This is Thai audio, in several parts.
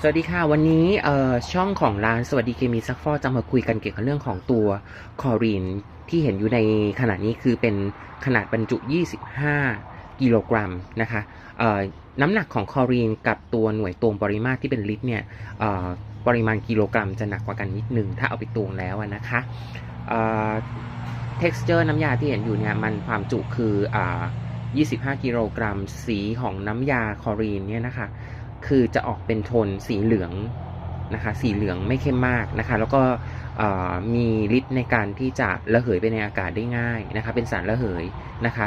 สวัสดีค่ะ วันนี้เอ่อช่องของร้านสวัสดีเคมีซักฟอจะมาคุยกันเกี่ยวกับเรื่องของตัวคอรีนที่เห็นอยู่ในขณะนี้คือเป็นขนาดบรรจุ 25 กิโลกรัมนะคะเอ่อน้ำหนักของคอรีนกับตัวหน่วยตวงปริมาตรที่เป็นลิตรเนี่ยเอ่อปริมาณกิโลกรัมจะหนักกว่ากันนิดนึง ถ้าเอาไปตวงแล้วนะคะเอ่อ texture น้ำยาที่เห็นอยู่เนี่ยมันความจุคืออ่า25 กิโลกรัม สีของน้ำยาคอรีนเนี่ยนะคะ คือจะออกเป็นโทนสีเหลืองนะคะสีเหลืองไม่เข้มมากนะคะ แล้วก็มีฤทธิ์ในการที่จะระเหยไปในอากาศได้ง่ายนะคะ เป็นสารระเหยนะคะ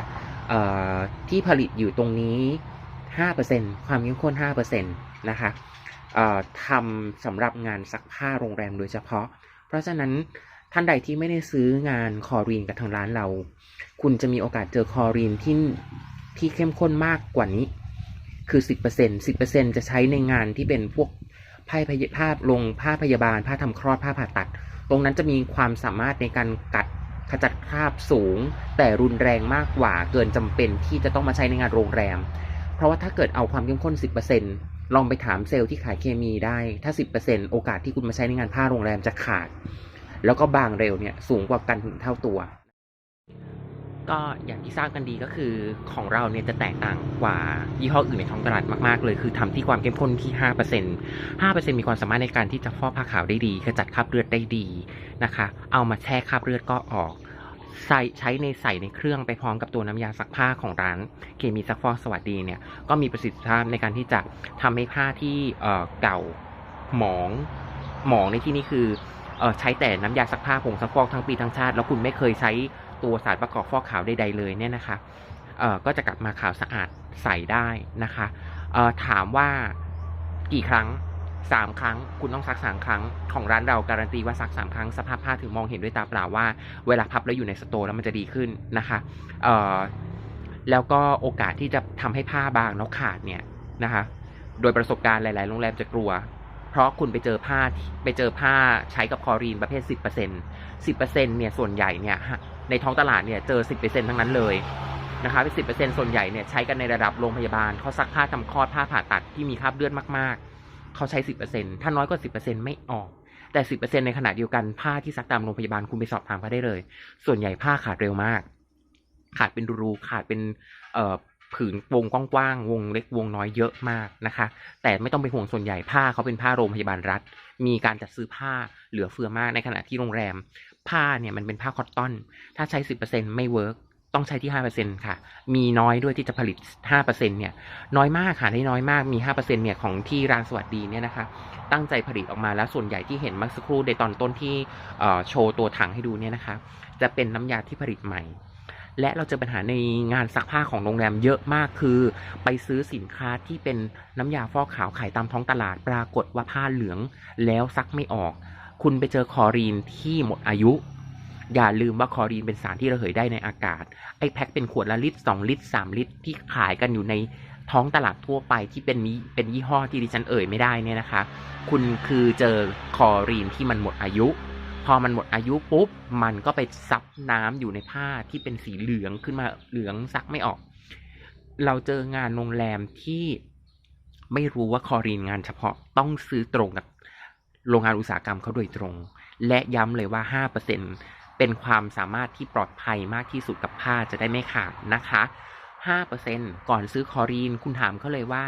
ที่ผลิตอยู่ตรงนี้ 5%ความเข้มข้น5%นะคะทำสำหรับงานซักผ้าโรงแรมโดยเฉพาะ เพราะฉะนั้นท่านใดที่ไม่ได้ซื้องานคอรีนกับทางร้านเรา คุณจะมีโอกาสเจอคอรีนที่ที่เข้มข้นมากกว่านี้ คือ 10% 10%จะใช้ในงานที่เป็นพวกผ้าพยผ้าลงผ้าพยาบาลผ้าทำคลอดผ้าผ่าตัด ตรงนั้นจะมีความสามารถในการกัดขจัดคราบสูง แต่รุนแรงมากกว่าเกินจำเป็นที่จะต้องมาใช้ในงานโรงแรม เพราะว่าถ้าเกิดเอาความเข้มข้น 10%ลองไปถามเซลล์ที่ขายเคมีได้ ถ้า 10%โอกาสที่คุณมาใช้ในงานผ้าโรงแรมจะขาด แล้วก็บางเร็วเนี่ยสูงกว่ากันถึงเท่าตัว ก็อย่างที่ทราบกันดีก็คือของเราเนี่ยจะแตกต่างกว่ายี่ห้ออื่นในท้องตลาดมากๆเลย คือทำที่ความเข้มข้นที่ 5% 5%มีความสามารถในการที่จะฟอกผ้าขาวได้ดีขจัดคราบเลือดได้ดีนะคะ เอามาแช่คราบเลือดก็ออกใส่ใช้ในใส่ในเครื่องไปพร้อมกับตัวน้ำยาซักผ้าของร้าน เคมีซักฟอกสวัสดีเนี่ยก็มีประสิทธิภาพในการที่จะทำให้ผ้าที่เอ่อเก่าหมองหมองในที่นี้คือเอ่อใช้แต่น้ำยาซักผ้าผงซักฟอกทั้งปีทั้งชาติ แล้วคุณไม่เคยใช้ ตัวสารประกอบฟอกขาวใดๆเลยเนี่ยนะคะเอ่อก็จะกลับมาขาวสะอาดใส่ได้นะคะเอ่อถามว่ากี่ครั้งสามครั้ง คุณต้องซักสามครั้งของร้านเราการันตีว่าซักสามครั้งสภาพผ้าถึงมองเห็นด้วยตาเปล่าว่า เวลาพับแล้วอยู่ในสโตร์แล้วมันจะดีขึ้นนะคะเอ่อแล้วก็โอกาสที่จะทำให้ผ้าบางแล้วขาดเนี่ยนะคะโดยประสบการณ์หลาย ๆ โรงแรมจะกลัว เพราะคุณไปเจอผ้าไปเจอผ้าใช้กับคอรีนประเภท 10% 10%เนี่ยส่วนใหญ่เนี่ย ในท้องตลาดเนี่ยเจอ 10%ทั้งนั้นเลยนะคะเป็น10%ส่วนใหญ่เนี่ยใช้กันในระดับโรงพยาบาลเขาซักผ้าทำคลอดผ้าผ่าตัดที่มีคราบเลือดมากๆ เขาใช้ 10%ถ้าน้อยกว่า 10%ไม่ออก แต่ 10%ในขณะเดียวกันผ้าที่ซักตามโรงพยาบาลคุณไปสอบถามเขาได้เลย ส่วนใหญ่ผ้าขาดเร็วมาก ขาดเป็นรูขาดเป็นผืนวงกว้างๆวงเล็กวงน้อยเยอะมากนะคะ แต่ไม่ต้องไปห่วงส่วนใหญ่ผ้าเขาเป็นผ้าโรงพยาบาลรัฐ มีการจัดซื้อผ้าเหลือเฟือมากในขณะที่โรงแรม ผ้าเนี่ยมันเป็นผ้าคอตตอน ถ้าใช้ 10%ไม่เวิร์กต้องใช้ที่ 5%ค่ะ มีน้อยด้วยที่จะผลิต 5%เนี่ย น้อยมากค่ะได้น้อยมาก มี 5%เนี่ยของที่ร้านสวัสดีเนี่ยนะคะ ตั้งใจผลิตออกมาแล้วส่วนใหญ่ที่เห็นเมื่อสักครู่ในตอนต้นที่โชว์ตัวถังให้ดูเนี่ยนะคะ จะเป็นน้ำยาที่ผลิตใหม่ และเราเจอปัญหาในงานซักผ้าของโรงแรมเยอะมากคือ ไปซื้อสินค้าที่เป็นน้ำยาฟอกขาวขายตามท้องตลาด ปรากฏว่าผ้าเหลืองแล้วซักไม่ออก คุณไปเจอคอรีนที่หมดอายุ อย่าลืมว่าคอรีนเป็นสารที่ระเหยได้ในอากาศ ไอ้แพ็คเป็นขวดละลิตร 2 ลิตร 3 ลิตร ที่ขายกันอยู่ในท้องตลาดทั่วไปที่เป็นนี้เป็นยี่ห้อที่ดิฉันเอ่ยไม่ได้เนี่ยนะคะ คุณคือเจอคอรีนที่มันหมดอายุ พอมันหมดอายุปุ๊บ มันก็ไปซับน้ำอยู่ในผ้าที่เป็นสีเหลืองขึ้นมาเหลืองซักไม่ออก เราเจองานโรงแรมที่ไม่รู้ว่าคอรีนงานเฉพาะต้องซื้อตรงกับ โรงงานอุตสาหกรรมเขาโดยตรง และย้ำเลยว่า 5%เป็นความสามารถที่ปลอดภัยมากที่สุดกับผ้าจะได้ไม่ขาดนะคะ 5%ก่อนซื้อคอรีน คุณถามเขาเลยว่า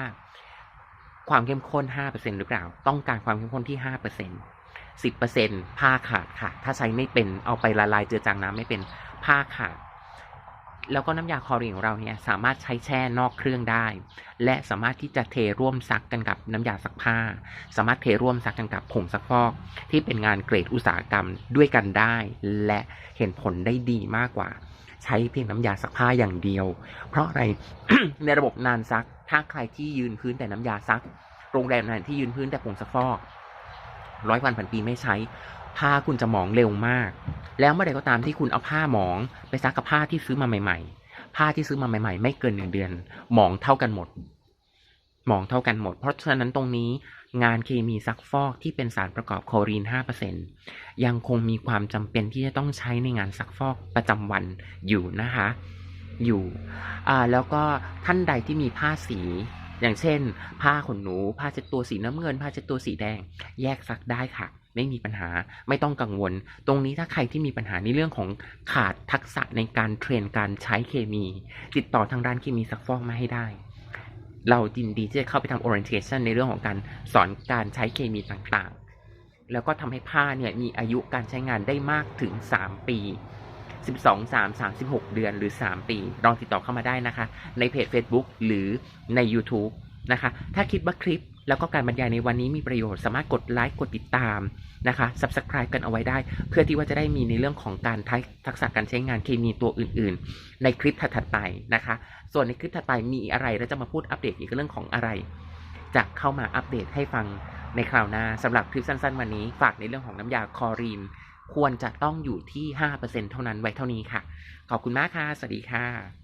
ความเข้มข้น 5%หรือเปล่า ต้องการความเข้มข้นที่ 5% 10%ผ้าขาดค่ะ ถ้าใช้ไม่เป็นเอาไปละลายเจือจางน้ำไม่เป็นผ้าขาด แล้วก็น้ำยาคลอรีนของเราเนี่ยสามารถใช้แช่นอกเครื่องได้ และสามารถที่จะเทร่วมซักกันกับน้ำยาซักผ้า สามารถเทร่วมซักกันกับผงซักฟอก ที่เป็นงานเกรดอุตสาหกรรมด้วยกันได้ และเห็นผลได้ดีมากกว่า ใช้เพียงน้ำยาซักผ้าอย่างเดียว เพราะอะไรในระบบนานซัก ถ้าใครที่ยืนพื้นแต่น้ำยาซัก โรงแรมไหนที่ยืนพื้นแต่ผงซักฟอกร้อยวันพันปีไม่ใช้ ผ้าคุณจะหมองเร็วมาก แล้วเมื่อใดก็ตามที่คุณเอาผ้าหมองไปซักกับผ้าที่ซื้อมาใหม่ ๆ ผ้าที่ซื้อมาใหม่ ๆ ไม่เกินหนึ่งเดือน หมองเท่ากันหมด หมองเท่ากันหมด เพราะฉะนั้นตรงนี้งานเคมีซักฟอกที่เป็นสารประกอบคลอรีน 5%ยังคงมีความจำเป็นที่จะต้องใช้ในงานซักฟอกประจำวันอยู่นะคะ อยู่อ่าแล้วก็ท่านใดที่มีผ้าสี อย่างเช่น ผ้าขนหนู ผ้าเช็ดตัวสีน้ำเงิน ผ้าเช็ดตัวสีแดง แยกซักได้ค่ะ ไม่มีปัญหาไม่ต้องกังวล ตรงนี้ถ้าใครที่มีปัญหาในเรื่องของขาดทักษะในการเทรนการใช้เคมี ติดต่อทางด้านเคมีซักฟอกมาให้ได้ เรายินดีที่จะเข้าไปทำ orientation ในเรื่องของการสอนการใช้เคมีต่างๆ แล้วก็ทำให้ผ้าเนี่ยมีอายุการใช้งานได้มากถึง 3 ปี 12 3 36 เดือนหรือ 3 ปี ลองติดต่อเข้ามาได้นะคะ ในเพจ Facebook หรือใน YouTube นะคะ ถ้าคิดว่าคลิป แล้วก็การบรรยายในวันนี้มีประโยชน์สามารถกดไลค์กดติดตามนะคะ Subscribe กันเอาไว้ได้ เพื่อที่ว่าจะได้มีในเรื่องของการทักษะการใช้งานเคมีตัวอื่น ๆ ในคลิปถัดๆไปนะคะ ส่วนในคลิปถัดไปมีอะไรแล้วจะมาพูดอัปเดตอีกเรื่องของอะไร จะเข้ามาอัปเดตให้ฟังในคราวหน้าสำหรับคลิปสั้น ๆ วันนี้ ฝากในเรื่องของน้ำยาคอรีน ควรจะต้องอยู่ที่ 5%เท่านั้นไว้เท่านี้ค่ะ ขอบคุณมากค่ะ สวัสดีค่ะ